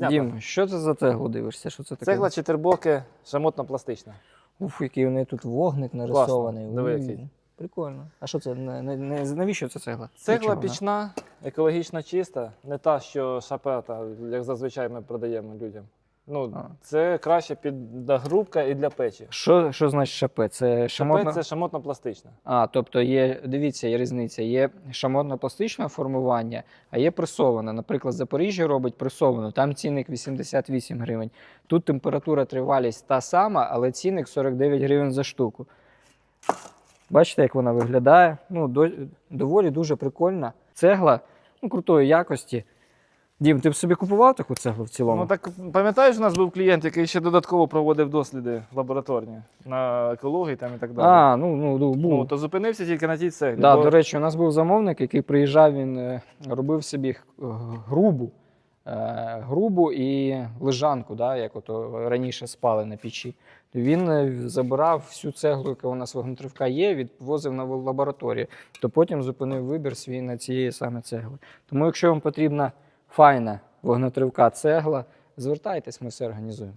Снято. Дім, що це за цеглу дивишся? Що це таке? Цегла чотирбоки, шамотно-пластична. Уф, який у неї тут вогник нарисований. диви, У, який. Прикольно. А що це? Не, не, не, навіщо це цегла? Для Цегла чого пічна, екологічно чиста, не та, що шапета, як зазвичай ми продаємо людям. Ну, А. це краще під догрубка і для печі. Що, що значить шапе? Це шамотна... Шапет це шамотно-пластична. А, тобто є, дивіться, є різниця. Є шамотно-пластичне формування, а є пресоване. Наприклад, Запоріжжя робить пресовану, там цінник 88 гривень. Тут температура тривалість та сама, але цінник 49 гривень за штуку. Бачите, як вона виглядає? Ну, до, доволі дуже прикольна. Цегла ну, крутої якості. Дім, ти б собі купував таку цеглу в цілому? Ну так пам'ятаєш, у нас був клієнт, який ще додатково проводив досліди лабораторні на екології там і так далі. а, ну, ну, ну, був. Ну, то зупинився тільки на тій цеглі. Да, бо До речі, у нас був замовник, який приїжджав, він е, робив собі е, грубу, е, грубу і лежанку, да, як ото раніше спали на печі. Він забирав всю цеглу, яка у нас вогнетривка є, відвозив на лабораторію, то потім зупинив вибір свій на цієї саме цегли. Тому, якщо вам потрібна файна вогнетривка цегла, звертайтесь, ми все організуємо.